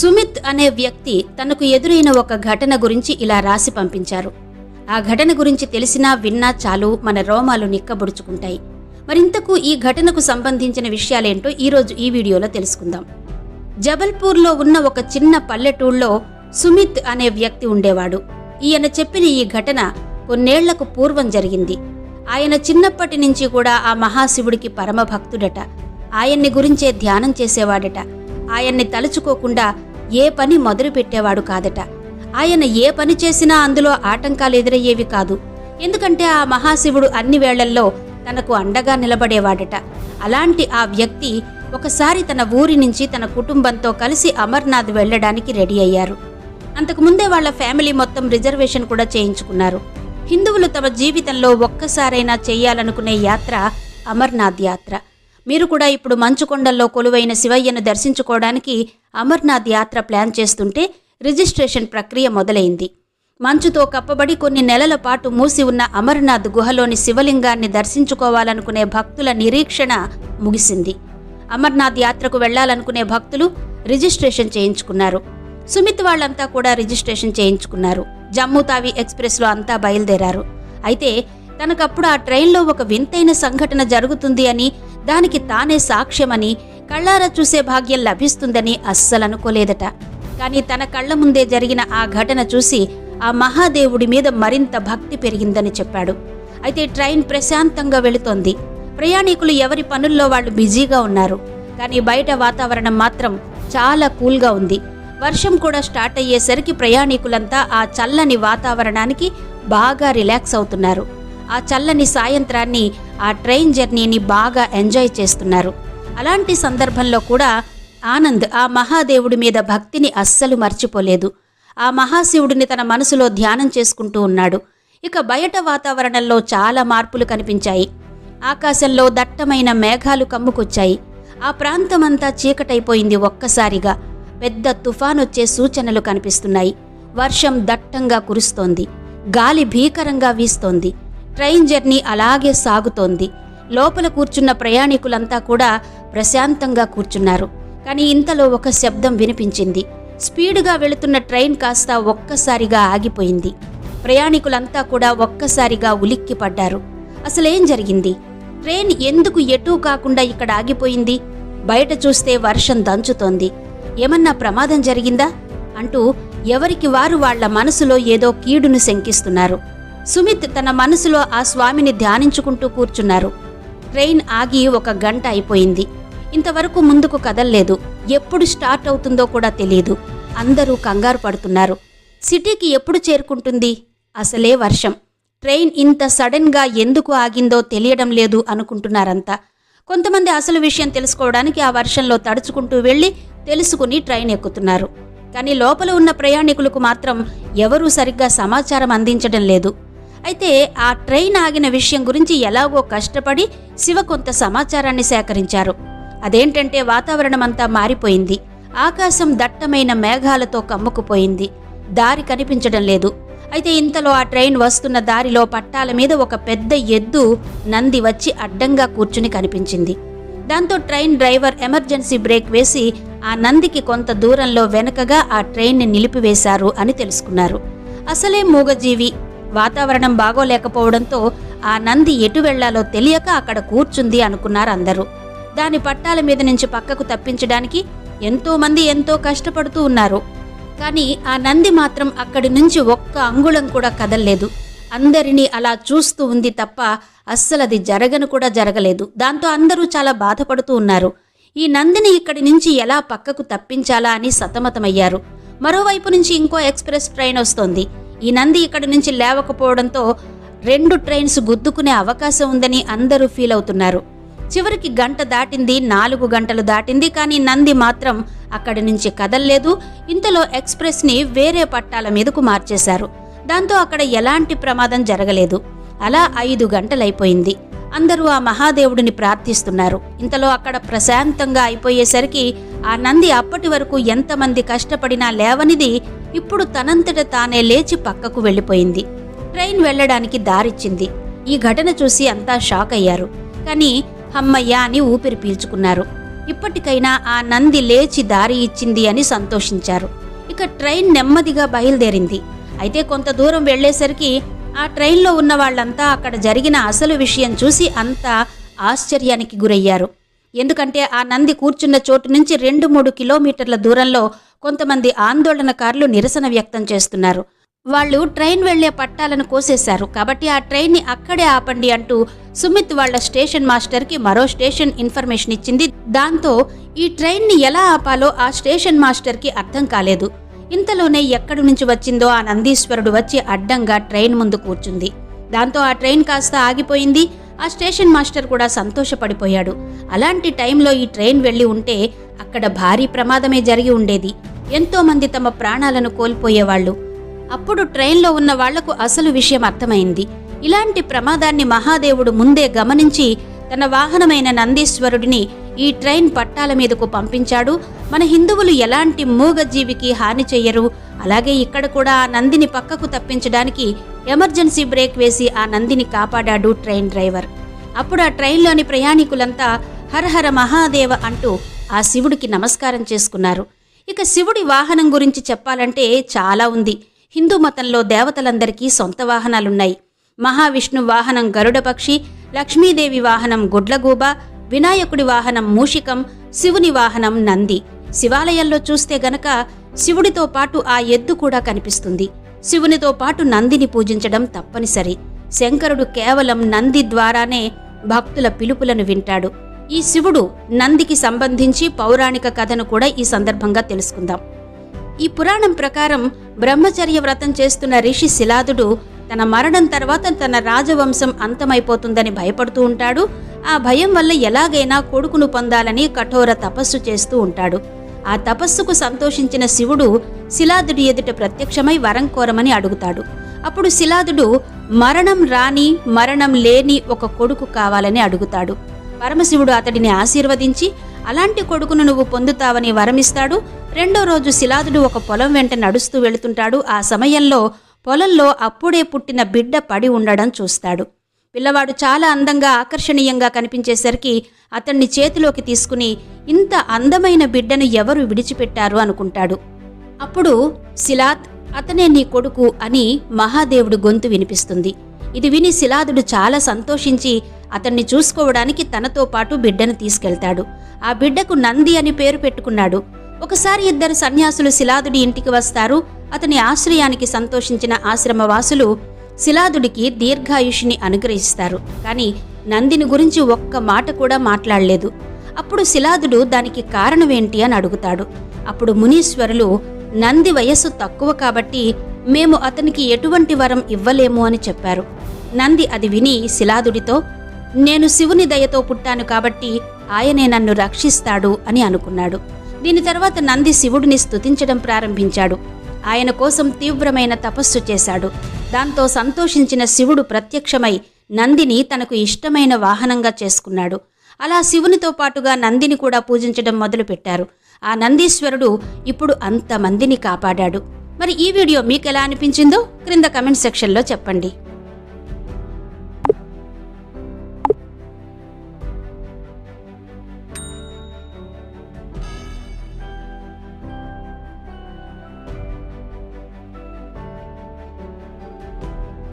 సుమిత్ అనే వ్యక్తి తనకు ఎదురైన ఒక ఘటన గురించి ఇలా రాసి పంపించారు. ఆ ఘటన గురించి తెలిసినా విన్నా చాలు మన రోమాలు నిక్కబొడుచుకుంటాయి. మరింతకు ఈ ఘటనకు సంబంధించిన విషయాలేంటో ఈరోజు ఈ వీడియోలో తెలుసుకుందాం. జబల్పూర్లో ఉన్న ఒక చిన్న పల్లెటూళ్ళలో సుమిత్ అనే వ్యక్తి ఉండేవాడు. ఈయన చెప్పిన ఈ ఘటన కొన్నేళ్ళకు పూర్వం జరిగింది. ఆయన చిన్నప్పటి నుంచి కూడా ఆ మహాశివుడికి పరమభక్తుడట. ఆయన్ని గురించే ధ్యానం చేసేవాడట. ఆయన్ని తలుచుకోకుండా ఏ పని మొదలుపెట్టేవాడు కాదట. ఆయన ఏ పని చేసినా అందులో ఆటంకాలు ఎదురయ్యేవి కాదు. ఎందుకంటే ఆ మహాశివుడు అన్ని వేళల్లో తనకు అండగా నిలబడేవాడట. అలాంటి ఆ వ్యక్తి ఒకసారి తన ఊరి నుంచి తన కుటుంబంతో కలిసి అమర్నాథ్ వెళ్ళడానికి రెడీ అయ్యారు. అంతకుముందే వాళ్ళ ఫ్యామిలీ మొత్తం రిజర్వేషన్ కూడా చేయించుకున్నారు. హిందువులు తమ జీవితంలో ఒక్కసారైనా చేయాలనుకునే యాత్ర అమర్నాథ్ యాత్ర. మీరు కూడా ఇప్పుడు మంచుకొండల్లో కొలువైన శివయ్యను దర్శించుకోవడానికి అమర్నాథ్ యాత్ర ప్లాన్ చేస్తుంటే రిజిస్ట్రేషన్ ప్రక్రియ మొదలైంది. మంచుతో కప్పబడి కొన్ని నెలల పాటు మూసి ఉన్న అమర్నాథ్ గుహలోని శివలింగాన్ని దర్శించుకోవాలనుకునే భక్తుల నిరీక్షణ ముగిసింది. అమర్నాథ్ యాత్రకు వెళ్ళాలనుకునే భక్తులు రిజిస్ట్రేషన్ చేయించుకున్నారు. సుమిత్ వాళ్ళంతా కూడా రిజిస్ట్రేషన్ చేయించుకున్నారు. జమ్మూ తావి ఎక్స్ప్రెస్లో అంతా బయలుదేరారు. అయితే తనకప్పుడు ఆ ట్రైన్లో ఒక వింతైన సంఘటన జరుగుతుంది అని దానికి తానే సాక్ష్యమని కళ్ళారా చూసే భాగ్యం లభిస్తుందని అస్సలనుకోలేదట. కానీ తన కళ్ళ ముందే జరిగిన ఆ ఘటన చూసి ఆ మహాదేవుడి మీద మరింత భక్తి పెరిగిందని చెప్పాడు. అయితే ట్రైన్ ప్రశాంతంగా వెళుతోంది. ప్రయాణికులు ఎవరి పనుల్లో వాళ్ళు బిజీగా ఉన్నారు. కానీ బయట వాతావరణం మాత్రం చాలా కూల్గా ఉంది. వర్షం కూడా స్టార్ట్ అయ్యేసరికి ప్రయాణికులంతా ఆ చల్లని వాతావరణానికి బాగా రిలాక్స్ అవుతున్నారు. ఆ చల్లని సాయంత్రాన్ని ఆ ట్రైన్ జర్నీని బాగా ఎంజాయ్ చేస్తున్నారు. అలాంటి సందర్భంలో కూడా ఆనంద్ ఆ మహాదేవుడి మీద భక్తిని అస్సలు మర్చిపోలేదు. ఆ మహాశివుడిని తన మనసులో ధ్యానం చేసుకుంటూ ఉన్నాడు. ఇక బయట వాతావరణంలో చాలా మార్పులు కనిపించాయి. ఆకాశంలో దట్టమైన మేఘాలు కమ్ముకొచ్చాయి. ఆ ప్రాంతమంతా చీకటైపోయింది ఒక్కసారిగా. పెద్ద తుఫానొచ్చే సూచనలు కనిపిస్తున్నాయి. వర్షం దట్టంగా కురుస్తోంది. గాలి భీకరంగా వీస్తోంది. ట్రైన్ జర్నీ అలాగే సాగుతోంది. లోపల కూర్చున్న ప్రయాణికులంతా కూడా ప్రశాంతంగా కూర్చున్నారు. కానీ ఇంతలో ఒక శబ్దం వినిపించింది. స్పీడుగా వెళుతున్న ట్రైన్ కాస్త ఒక్కసారిగా ఆగిపోయింది. ప్రయాణికులంతా కూడా ఒక్కసారిగా ఉలిక్కిపడ్డారు. అసలేం జరిగింది? ట్రైన్ ఎందుకు ఎటూ కాకుండా ఇక్కడ ఆగిపోయింది? బయట చూస్తే వర్షం దంచుతోంది. ఏమన్నా ప్రమాదం జరిగిందా? అంటూ ఎవరికి వారు వాళ్ళ మనసులో ఏదో కీడును శంకిస్తున్నారు. సుమిత్ తన మనసులో ఆ స్వామిని ధ్యానించుకుంటూ కూర్చున్నారు. ట్రైన్ ఆగి ఒక గంట అయిపోయింది. ఇంతవరకు ముందుకు కదల్లేదు. ఎప్పుడు స్టార్ట్ అవుతుందో కూడా తెలియదు అందరూ కంగారు పడుతున్నారు. సిటీకి ఎప్పుడు చేరుకుంటుంది? అసలే వర్షం. ట్రైన్ ఇంత సడన్గా ఎందుకు ఆగిందో తెలియడం లేదు అనుకుంటున్నారంతా. కొంతమంది అసలు విషయం తెలుసుకోవడానికి ఆ వర్షంలో తడుచుకుంటూ వెళ్ళి తెలుసుకుని ట్రైన్ ఎక్కుతున్నారు. కానీ లోపల ఉన్న ప్రయాణికులకు మాత్రం ఎవరూ సరిగ్గా సమాచారం అందించడం లేదు. అయితే ఆ ట్రైన్ ఆగిన విషయం గురించి ఎలాగో కష్టపడి శివ కొంత సమాచారాన్ని సేకరించారు. అదేంటంటే వాతావరణం అంతా మారిపోయింది. ఆకాశం దట్టమైన మేఘాలతో కమ్ముకుపోయింది. దారి కనిపించడం లేదు. అయితే ఇంతలో ఆ ట్రైన్ వస్తున్న దారిలో పట్టాల మీద ఒక పెద్ద ఎద్దు నంది వచ్చి అడ్డంగా కూర్చుని కనిపించింది. దాంతో ట్రైన్ డ్రైవర్ ఎమర్జెన్సీ బ్రేక్ వేసి ఆ నందికి కొంత దూరంలో వెనకగా ఆ ట్రైన్ని నిలిపివేశారు అని తెలుసుకున్నారు. అసలే మూగజీవి వాతావరణం బాగోలేకపోవడంతో ఆ నంది ఎటు వెళ్ళాలో తెలియక అక్కడ కూర్చుంది అనుకున్నారు అందరూ. దాని పట్టాల మీద నుంచి పక్కకు తప్పించడానికి ఎంతో మంది ఎంతో కష్టపడుతూ ఉన్నారు. కానీ ఆ నంది మాత్రం అక్కడి నుంచి ఒక్క అంగుళం కూడా కదల్లేదు. అందరినీ అలా చూస్తూ ఉంది తప్ప అస్సలది జరగను కూడా జరగలేదు. దాంతో అందరూ చాలా బాధపడుతూ ఉన్నారు. ఈ నందిని ఇక్కడి నుంచి ఎలా పక్కకు తప్పించాలా అని సతమతమయ్యారు. మరోవైపు నుంచి ఇంకో ఎక్స్ప్రెస్ ట్రైన్ వస్తోంది. ఈ నంది ఇక్కడి నుంచి లేవకపోవడంతో రెండు ట్రైన్స్ గుద్దుకునే అవకాశం ఉందని అందరూ ఫీల్ అవుతున్నారు. చివరికి గంట దాటింది నాలుగు గంటలు దాటింది కానీ నంది మాత్రం అక్కడి నుంచి కదల్లేదు. ఇంతలో ఎక్స్ప్రెస్ని వేరే పట్టాల మీదకు మార్చేశారు. దాంతో అక్కడ ఎలాంటి ప్రమాదం జరగలేదు. అలా ఐదు గంటలైపోయింది. అందరూ ఆ మహాదేవుడిని ప్రార్థిస్తున్నారు. ఇంతలో అక్కడ ప్రశాంతంగా అయిపోయేసరికి ఆ నంది అప్పటి వరకు ఎంతమంది కష్టపడినా లేవనిది ఇప్పుడు తనంతట తానే లేచి పక్కకు వెళ్ళిపోయింది. ట్రైన్ వెళ్ళడానికి దారిచ్చింది. ఈ ఘటన చూసి అంతా షాక్ అయ్యారు. కానీ హమ్మయ్య అని ఊపిరి పీల్చుకున్నారు. ఇప్పటికైనా ఆ నంది లేచి దారి ఇచ్చింది అని సంతోషించారు. ఇక ట్రైన్ నెమ్మదిగా బయలుదేరింది. అయితే కొంత దూరం వెళ్ళేసరికి ఆ ట్రైన్లో ఉన్న వాళ్ళంతా అక్కడ జరిగిన అసలు విషయం చూసి అంతా ఆశ్చర్యానికి గురయ్యారు. ఎందుకంటే ఆ నంది కూర్చున్న చోటు నుంచి రెండు మూడు కిలోమీటర్ల దూరంలో కొంతమంది ఆందోళనకారులు నిరసన వ్యక్తం చేస్తున్నారు. వాళ్ళు ట్రైన్ వెళ్ళే పట్టాలను కోసేశారు. కాబట్టి ఆ ట్రైన్ని అక్కడే ఆపండి అంటూ సుమిత్ వాళ్ళ స్టేషన్ మాస్టర్కి మరో స్టేషన్ ఇన్ఫర్మేషన్ ఇచ్చింది. దాంతో ఈ ట్రైన్ని ఎలా ఆపాలో ఆ స్టేషన్ మాస్టర్కి అర్థం కాలేదు. ఇంతలోనే ఎక్కడి నుంచి వచ్చిందో ఆ నందీశ్వరుడు వచ్చి అడ్డంగా ట్రైన్ ముందు కూర్చుంది. దాంతో ఆ ట్రైన్ కాస్త ఆగిపోయింది. ఆ స్టేషన్ మాస్టర్ కూడా సంతోషపడిపోయాడు. అలాంటి టైంలో ఈ ట్రైన్ వెళ్ళి ఉంటే అక్కడ భారీ ప్రమాదమే జరిగి ఉండేది. ఎంతోమంది తమ ప్రాణాలను కోల్పోయేవాళ్ళు. అప్పుడు ట్రైన్లో ఉన్న వాళ్ళకు అసలు విషయం అర్థమైంది. ఇలాంటి ప్రమాదాన్ని మహాదేవుడు ముందే గమనించి తన వాహనమైన నందీశ్వరుడిని ఈ ట్రైన్ పట్టాల మీదకు పంపించాడు. మన హిందువులు ఎలాంటి మూగజీవికి హాని చెయ్యరు. అలాగే ఇక్కడ కూడా ఆ నందిని పక్కకు తప్పించడానికి ఎమర్జెన్సీ బ్రేక్ వేసి ఆ నందిని కాపాడాడు ట్రైన్ డ్రైవర్. అప్పుడు ఆ ట్రైన్లోని ప్రయాణికులంతా హరహర మహాదేవ అంటూ ఆ శివుడికి నమస్కారం చేసుకున్నారు. ఇక శివుడి వాహనం గురించి చెప్పాలంటే చాలా ఉంది. హిందూ మతంలో దేవతలందరికీ సొంత వాహనాలున్నాయి. మహావిష్ణు వాహనం గరుడ పక్షి లక్ష్మీదేవి వాహనం గుడ్లగూబ వినాయకుడి వాహనం మూషికం శివుని వాహనం నంది. శివాలయంలో చూస్తే గనక శివుడితో పాటు ఆ ఎద్దు కూడా కనిపిస్తుంది. శివునితో పాటు నందిని పూజించడం తప్పనిసరి. శంకరుడు కేవలం నంది ద్వారానే భక్తుల పిలుపులను వింటాడు. ఈ శివుడు నందికి సంబంధించి పౌరాణిక కథను కూడా ఈ సందర్భంగా తెలుసుకుందాం. ఈ పురాణం ప్రకారం బ్రహ్మచర్య వ్రతం చేస్తున్న రిషి శిలాదుడు తన మరణం తర్వాత తన రాజవంశం అంతమైపోతుందని భయపడుతూ ఉంటాడు. ఆ భయం వల్ల ఎలాగైనా కొడుకును పొందాలని కఠోర తపస్సు చేస్తూ ఉంటాడు. ఆ తపస్సుకు సంతోషించిన శివుడు శిలాదుడి ఎదుట ప్రత్యక్షమై వరం కోరమని అడుగుతాడు. అప్పుడు శిలాదుడు మరణం రాని మరణం లేని ఒక కొడుకు కావాలని అడుగుతాడు. పరమశివుడు అతడిని ఆశీర్వదించి అలాంటి కొడుకును నువ్వు పొందుతావని వరమిస్తాడు. రెండో రోజు శిలాదుడు ఒక పొలం వెంట నడుస్తూ వెళుతుంటాడు. ఆ సమయంలో పొలంలో అప్పుడే పుట్టిన బిడ్డ పడి ఉండడం చూస్తాడు. పిల్లవాడు చాలా అందంగా ఆకర్షణీయంగా కనిపించేసరికి అతన్ని చేతిలోకి తీసుకుని ఇంత అందమైన బిడ్డను ఎవరు విడిచిపెట్టారు? అనుకుంటాడు. అప్పుడు శిలాద్ అతనే నీ కొడుకు అని మహాదేవుడు గొంతు వినిపిస్తుంది. ఇది విని శిలాదుడు చాలా సంతోషించి అతన్ని చూసుకోవడానికి తనతో పాటు బిడ్డను తీసుకెళ్తాడు. ఆ బిడ్డకు నంది అని పేరు పెట్టుకున్నాడు. ఒకసారి ఇద్దరు సన్యాసులు శిలాదుడి ఇంటికి వస్తారు. అతని ఆశ్రయానికి సంతోషించిన ఆశ్రమవాసులు శిలాదుడికి దీర్ఘాయుషిని అనుగ్రహిస్తారు. కానీ నందిని గురించి ఒక్క మాట కూడా మాట్లాడలేదు. అప్పుడు శిలాదుడు దానికి కారణమేంటి అని అడుగుతాడు. అప్పుడు మునీశ్వరులు నంది వయస్సు తక్కువ కాబట్టి మేము అతనికి ఎటువంటి వరం ఇవ్వలేము అని చెప్పారు. నంది అది విని శిలాదుడితో నేను శివుని దయతో పుట్టాను కాబట్టి ఆయనే నన్ను రక్షిస్తాడు అని అనుకున్నాడు. దీని తర్వాత నంది శివుడిని స్తుతించడం ప్రారంభించాడు. ఆయన కోసం తీవ్రమైన తపస్సు చేశాడు. దాంతో సంతోషించిన శివుడు ప్రత్యక్షమై నందిని తనకు ఇష్టమైన వాహనంగా చేసుకున్నాడు. అలా శివునితో పాటుగా నందిని కూడా పూజించడం మొదలుపెట్టారు. ఆ నందీశ్వరుడు ఇప్పుడు అంతమందిని కాపాడాడు. మరి ఈ వీడియో మీకు ఎలా అనిపించిందో క్రింద కమెంట్ సెక్షన్లో చెప్పండి.